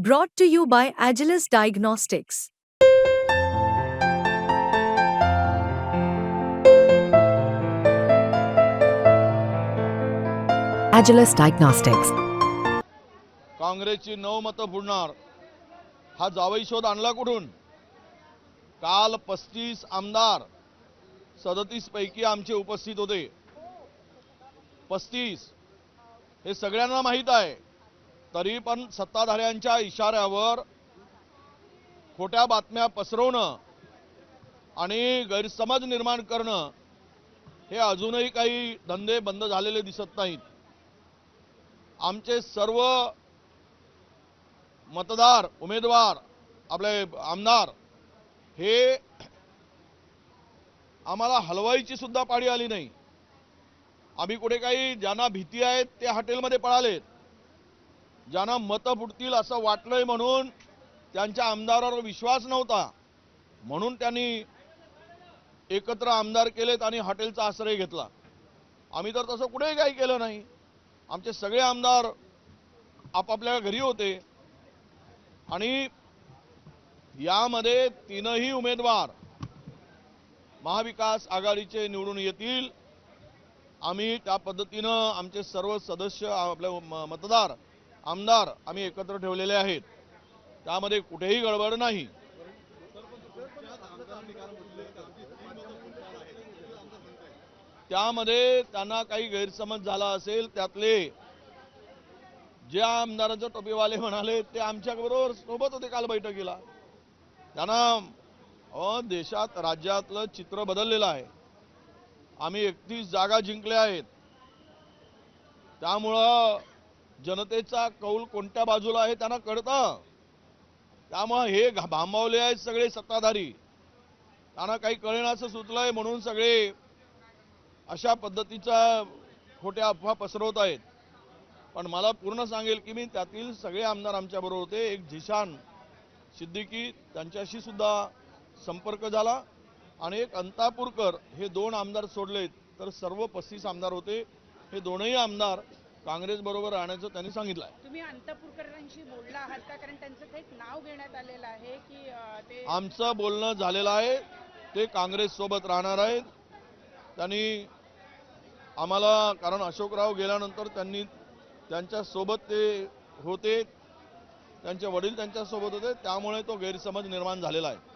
Brought to you by Agilis Diagnostics. Agilis Diagnostics. काँग्रेसची नऊ मतं बुडणार. हा जावई शोध आणला कुठून? काल पस्तीस आमदार सदतीस पैकी आमचे उपस्थित होते. पस्तीस. हे सगळ्यांना माहीत आहे. तरी पण सत्ताधाऱ्यांच्या इशाऱ्यावर खोट्या बातम्या पसरवणं आणि गैरसमज निर्माण करणं हे अजूनही काही धंदे बंद झालेले दिसत नाहीत. आमचे सर्व मतदार उमेदवार आपले आमदार हे आम्हाला हलवाईची सुद्धा पाळी आली नाही. आम्ही कुठे काही ज्यांना भीती आहेत ते हॉटेलमध्ये पळालेत. ज्यांना मतं फुटतील असं वाटलंय म्हणून त्यांच्या आमदारावर विश्वास नव्हता. म्हणून त्यांनी एकत्र आमदार केलेत आणि हॉटेलचा आश्रय घेतला. आम्ही तर तसं कुठेही काही केलं नाही. आमचे सगळे आमदार आपापल्या घरी होते. आणि यामध्ये तीनही उमेदवार महाविकास आघाडीचे निवडून येतील. आम्ही त्या पद्धतीनं आमचे सर्व सदस्य आपले म- मतदार आमदार आम्ही एकत्र ठेवलेले आहेत. त्यामध्ये कुठेही गडबड नाही. त्यामध्ये त्यांना काही गैरसमज झाला असेल त्यातले ज्या आमदारांचे टोपीवाले म्हणाले ते आमच्या बरोबर सोबत होते काल बैठकीला. त्यांना देशात राज्यातलं चित्र बदललेलं आहे. आम्ही एकतीस जागा जिंकल्या आहेत. त्यामुळं जनतेचा कौल कोणत्या बाजूला आहे त्यांना कळतं. त्यामुळं हे घा- भांबावले आहेत सगळे सत्ताधारी. त्यांना काही कळेनाचं सुचलंय म्हणून सगळे अशा पद्धतीचा खोट्या अफवा पसरवत आहेत. पण मला पूर्ण सांगेल की मी त्यातील सगळे आमदार आमच्याबरोबर होते. एक झिशान सिद्दीकी त्यांच्याशी सुद्धा संपर्क झाला. आणि एक अंतापूरकर हे दोन आमदार सोडलेत. तर सर्व पस्तीस आमदार होते. हे दोनही आमदार काँग्रेस बरोबर राहण्याचं त्यांनी सांगितलं आहे. तुम्ही अंतपूरकरांशी बोलला आहात का? कारण त्यांचं थेट नाव घेण्यात आलेलं आहे की अं, ते आमचं बोलणं झालेलं आहे. ते काँग्रेस सोबत राहणार आहेत. त्यांनी आम्हाला कारण अशोकराव गेल्यानंतर त्यांनी त्यांच्यासोबत ते होते. त्यांचे वडील त्यांच्यासोबत होते. त्यामुळे तो गैरसमज निर्माण झालेला आहे.